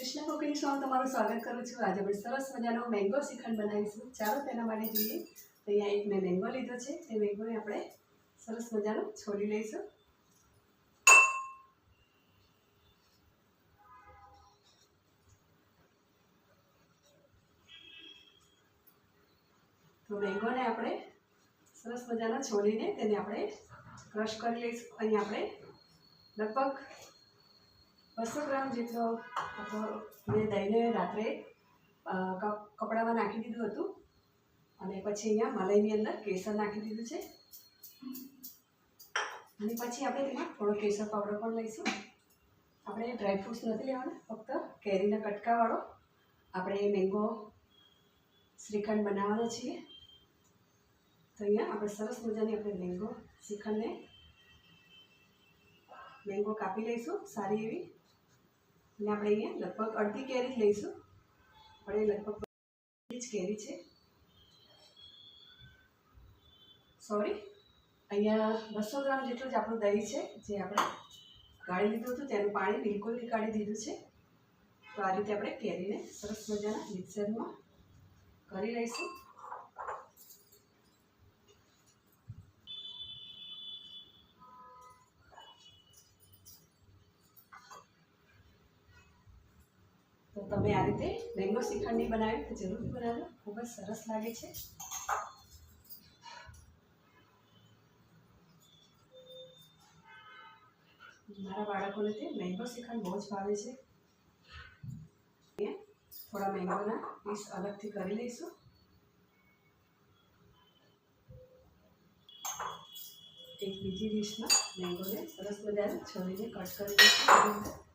Krishna cooking શોમાં તમારું સ્વાગત કરું છું. આજે આપણે સરસ મજાનો મેંગો શ્રીખંડ બનાવીશું. ચાલો તેના માટે જોઈએ. તો અહીંયા એક મેં મેંગો લીધો છે. તે મેંગોને આપણે સરસ મજાનો છોડી લઈશું. તો મેંગોને આપણે સરસ મજાના છોડીને તેને આપણે ક્રશ કરી લઈશું. અહીં આપણે લગભગ બસો ગ્રામ જેટલો મેં દહીંને રાત્રે કપ- કપડામાં નાખી દીધું હતું. અને પછી અહીંયા મલાઈની અંદર કેસર નાખી દીધું છે. અને પછી આપણે તેમાં થોડો કેસર પાવડર પણ લઈશું. આપણે ડ્રાયફ્રૂટ્સ નથી લેવાના, ફક્ત કેરીના કટકાવાળો. આપણે મેંગો, શ્રીખંડ બનાવવાનો છીએ. તો અહીંયા આપણે સરસ મજાની આપણે મેંગો, શ્રીખંડને મેંગો કાપી લઈશું સારી એવી. અને આપણે અહીંયા લગભગ અડધી કેરી જ લઈશું. આપણે લગભગ જ કેરી છે. સોરી અહીંયા બસો ગ્રામ જેટલું જ આપણું દહીં છે, જે આપણે ગાળી લીધું હતું, તેનું પાણી બિલકુલ નીકાળી દીધું છે. તો આ રીતે આપણે કેરીને સરસ મજાના મિક્સરમાં કરી લઈશું તો તમે આ રીતે મેંગો શ્રીખંડની બનાવી તો જરૂરથી બનાવજો ખૂબ જ સરસ લાગે છે. મારા બાળકોને તે મેંગો શ્રીખંડ બહુ જ ભાવે છે. થોડા મેંગોના પીસ અલગથી કરી લઈશું. એક બીજી ડીશમાં મેંગોને સરસ મજાને છોડીને કટ કરી લઈશું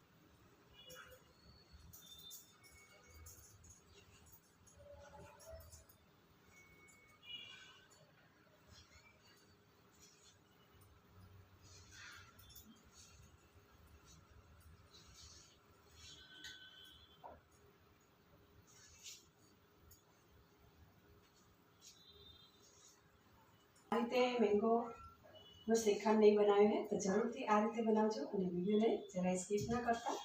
રીતે. મેંગોનો શ્રીખંડ નહીં બનાવ્યો હોય તો જરૂરથી આ રીતે બનાવજો અને વિડીયોને જરાય સ્કીપ ના કરતા.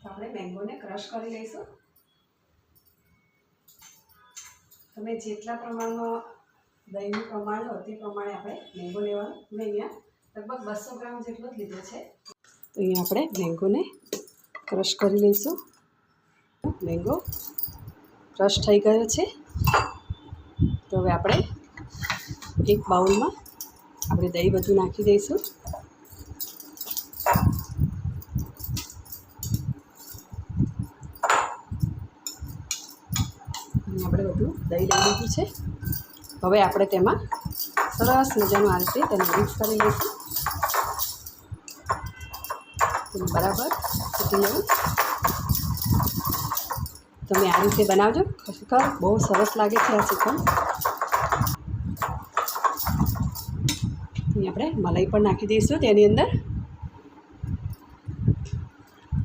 તો આપણે મેંગોને ક્રશ કરી લઈશું. તમે જેટલા પ્રમાણમાં દહીંનું પ્રમાણ લો તે પ્રમાણે આપણે મેંગો લેવાનો. મેં અહીંયા લગભગ બસો ગ્રામ જેટલો જ લીધો છે. તો અહીંયા આપણે મેંગોને ક્રશ કરી લઈશું. મેંગો ક્રશ થઈ ગયો છે. તો હવે આપણે એક બાઉલમાં આપણે દહીં બધું નાખી દઈશું. આપણે બધું દહીં લઈ લીધું છે. હવે આપણે તેમાં સરસ મજાનું આ રીતે તેને મિક્સ કરી લઈશું. તેને બરાબર ફૂટી લેવું. તમે આ રીતે બનાવજો. ખરેખર બહુ સરસ લાગે છે આ શ્રીખંડ અહીં આપણે મલાઈ પણ નાખી દઈશું તેની અંદર.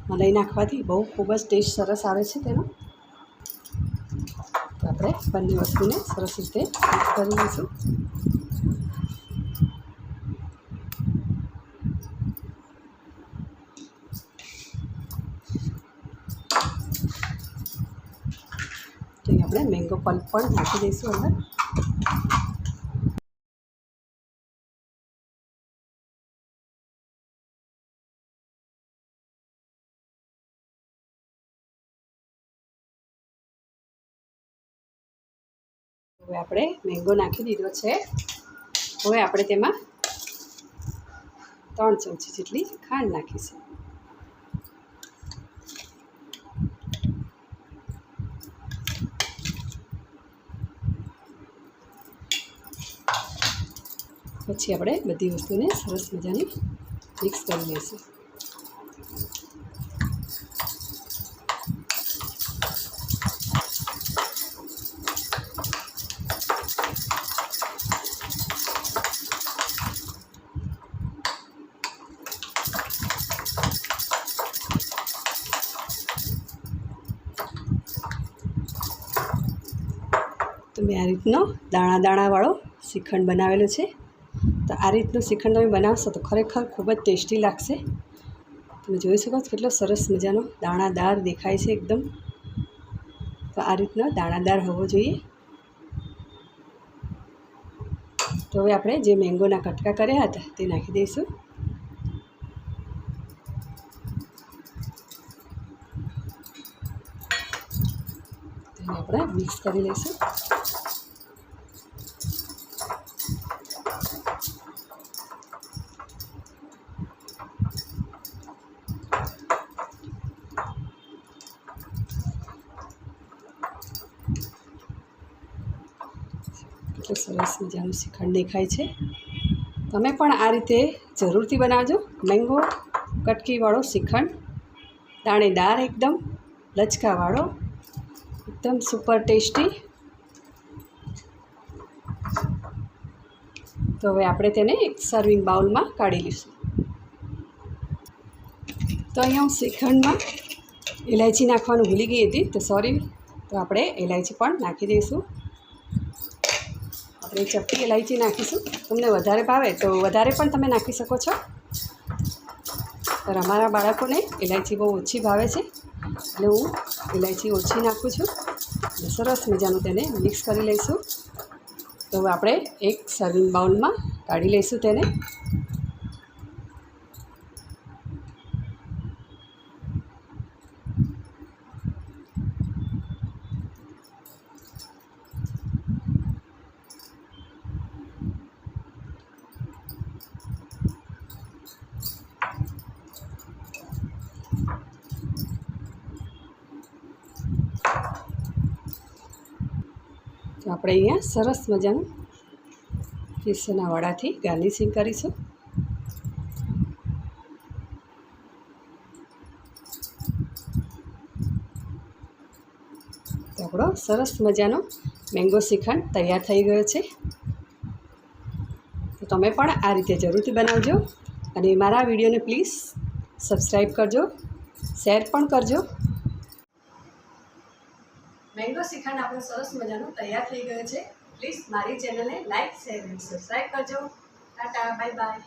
મલાઈ નાખવાથી બહુ ખૂબ જ ટેસ્ટ સરસ આવે છે તેનો. તો આપણે બંને વસ્તુને સરસ રીતે મિક્સ કરી દઈશું આપણે મેંગો પલ્પ પણ નાખી દઈશું અંદર. હવે આપણે મેંગો નાખી દીધો છે. હવે આપણે તેમાં ત્રણ ચમચી જેટલી ખાંડ નાખીશું. પછી આપણે બધી વસ્તુને સરસ મજાની મિક્સ કરી લઈશું. આ રીતનો દાણા દાણાવાળો શ્રીખંડ બનાવેલો છે. તો આ રીતનું શ્રીખંડ તમે બનાવશો તો ખરેખર ખૂબ જ ટેસ્ટી લાગશે. તમે જોઈ શકો છો કેટલો સરસ મજાનો દાણાદાર દેખાય છે એકદમ. તો આ રીતનો દાણાદાર હોવો જોઈએ. તો હવે આપણે જે મેંગોના કટકા કર્યા હતા તે નાખી દઈશું. આપણે મિક્સ કરી લઈશું. કેટલું સરસ મજાનું શ્રીખંડ દેખાય છે. તમે પણ આ રીતે જરૂરથી બનાવજો. મેંગો કટકીવાળો શ્રીખંડ દાણેદાર એકદમ, લચકાવાળો, એકદમ સુપર ટેસ્ટી તો હવે આપણે તેને એક સર્વિંગ બાઉલમાં કાઢી લઈશું. તો અહીંયા હું શ્રીખંડમાં ઇલાયચી નાખવાનું ભૂલી ગઈ હતી, તો સોરી તો આપણે ઇલાયચી પણ નાખી દઈશું. આપણે ચપટી ઇલાયચી નાખીશું. તમને વધારે ભાવે તો વધારે પણ તમે નાખી શકો છો. પણ અમારા બાળકોને ઇલાયચી બહુ ઓછી ભાવે છે. એટલે હું ઇલાયચી ઓછી નાખું છું. સરસ મજાનું તેને મિક્સ કરી લઈશું. તો આપણે એક સર્વિંગ બાઉલમાં કાઢી લઈશું તેને. આપણે અહીંયા સરસ મજાનું કેસરના વડાથી ગાર્નિશિંગ કરીશું. તો આપણો સરસ મજાનો મેંગો શ્રીખંડ તૈયાર થઈ ગયો છે. તો તમે પણ આ રીતે જરૂરથી બનાવજો અને મારા વિડીયોને પ્લીઝ સબસ્ક્રાઈબ કરજો, શેર પણ કરજો. મેંગો શ્રીખંડ આપણો સરસ મજાનો તૈયાર થઈ ગયો છે. પ્લીઝ મારી ચેનલને લાઇક શેર એન્ડ સબસ્ક્રાઈબ કરજો. Tata bye bye